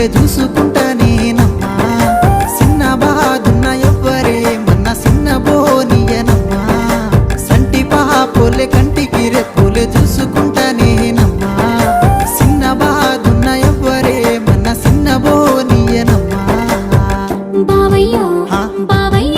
గుండె చూసుకుంటా నేనమ్మా. చిన్న బాదున్న ఎవ్వరే మన చిన్న బోనియనమ్మా. సంటి పాపోలే కంటికి రెప్పులే చూసుకుంటా నేనమ్మా. చిన్న బాదున్న ఎవ్వరే మన చిన్న బోనియనమ్మా. బావయ్యో బావయ్యో.